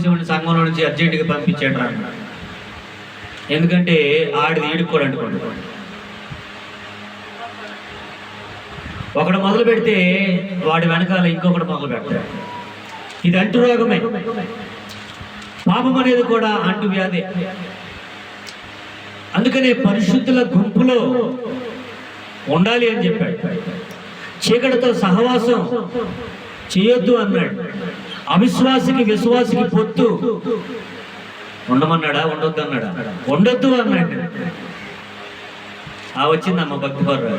చేసేవాడిని సంఘంలో నుంచి అర్జెంటుగా పంపించాడు రా. ఎందుకంటే ఆడిది ఈడుకోడు కూడా ఒకడు మొదలు పెడితే వాడి వెనకాల ఇంకొకటి మొదలు పెడతాడు. ఇది అంటు రోగమే పాపం అనేది కూడా అంటు వ్యాధి. అందుకనే పరిశుద్ధుల గుంపులో ఉండాలి అని చెప్పాడు. చీకటితో సహవాసం చేయొద్దు అన్నాడు. అవిశ్వాసికి విశ్వాసికి పొత్తు. ఉండమన్నాడా? ఉండొద్దు అన్నాడా? ఉండొద్దు అన్నాడు. ఆ వచ్చిందమ్మ భక్తి పర్రు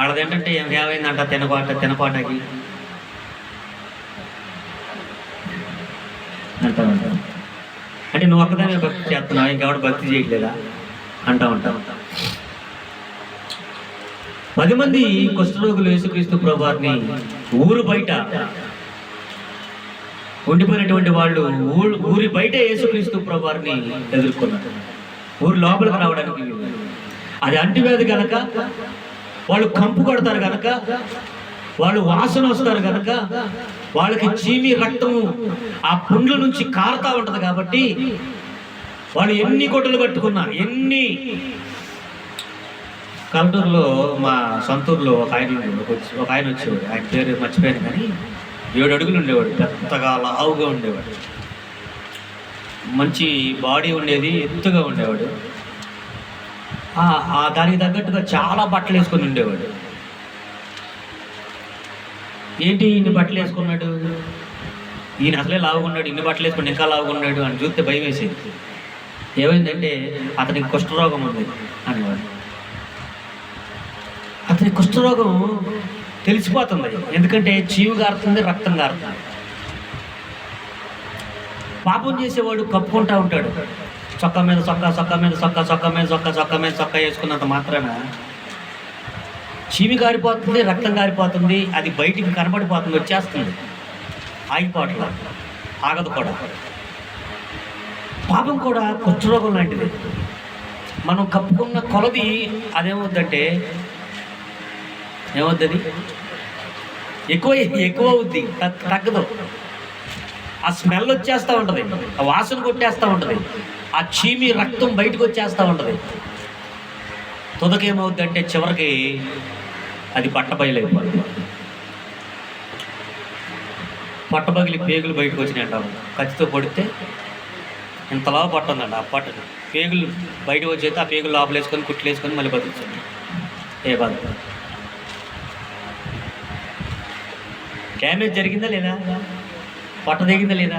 ఆడది ఏంటంటే ఏం ఏమైందంట తినపాట తినపాటకి. అంటా ఉంటాం. అంటే నువ్వు ఒక్కదానే భక్తి చేస్తున్నావు? ఇంకెవడు భక్తి చేయట్లేదా? అంటా ఉంటాం. పది మంది కుష్ఠరోగులు యేసుక్రీస్తు ప్రభువారిని ఊరు బయట ఉండిపోయినటువంటి వాళ్ళు ఊరు ఊరి బయట యేసుక్రీస్తు ప్రభువారిని ఎదుర్కొన్నారు. ఊరు లోపలికి రావడానికి అది అంటువ్యాధి కనుక వాళ్ళు కంపు కొడతారు కనుక వాళ్ళు వాసన వస్తారు కనుక వాళ్ళకి చీమి రక్తము ఆ పుండ్ల నుంచి కారుతా ఉంటుంది కాబట్టి వాళ్ళు ఎన్ని కొట్టలు పట్టుకున్నా ఎన్ని. కలటూరులో మా సొంతూరులో ఒక ఆయన ఒక ఒక ఆయన వచ్చేవాడు. ఆయన పేరు మర్చిపోయాను కానీ ఏడు అడుగులు ఉండేవాడు పెద్దగా లావుగా ఉండేవాడు. మంచి బాడీ ఉండేది ఎత్తుగా ఉండేవాడు. ఆ- దానికి తగ్గట్టుగా చాలా బట్టలు వేసుకొని ఉండేవాడు. ఏంటి ఇన్ని బట్టలు వేసుకున్నాడు? ఈయన అసలే లావుకున్నాడు ఇన్ని బట్టలు వేసుకుని ఇంకా లావుకున్నాడు అని చూస్తే భయం వేసేది. ఏమైందంటే అతనికి కుష్ఠరోగం ఉంది అనేవాడు. అతని కుష్ఠరోగం తెలిసిపోతుంది. ఎందుకంటే చీవు గారుతుంది రక్తం గారుతుంది. పాపం చేసేవాడు కప్పుకుంటా ఉంటాడు. చొక్కా మీద చొక్కా చొక్కా మీద చొక్కా చొక్కా మీద చొక్కా చొక్క మీద చొక్కా వేసుకున్నంత మాత్రమే చీమి గారిపోతుంది రక్తం గారిపోతుంది అది బయటికి కనబడిపోతుంది వచ్చేస్తుంది. ఆగిపోవట్లా. ఆగదు కూడా. పాపం కూడా కుష్ఠరోగం లాంటిది. మనం కప్పుకున్న కొలది అదేమవుతుందంటే ఏమవుతుంది ఎక్కువ ఎక్కువ అవుద్ది. తగ్- తగ్గదు. ఆ స్మెల్ వచ్చేస్తూ ఉంటుంది. ఆ వాసన కొట్టేస్తూ ఉంటుంది. ఆ చీమి రక్తం బయటకు వచ్చేస్తూ ఉంటుంది. తుదకేమవుద్ది అంటే చివరికి అది పట్టబయలైపోతుంది పట్టబగిలి పేగులు బయటకు వచ్చినాయి అంటాము కత్తితో పొడితే ఇంతలా పట్టుందండి ఆ పట్టు పేగులు బయటకు వచ్చేస్తే ఆ పేగులు లోపలేసుకొని కుట్లేసుకొని కుట్లు వేసుకొని మళ్ళీ బతుకుతుంది ఏ బాధ. డ్యామేజ్ జరిగిందా లేదా? పొట్ట దిగిందా లేదా?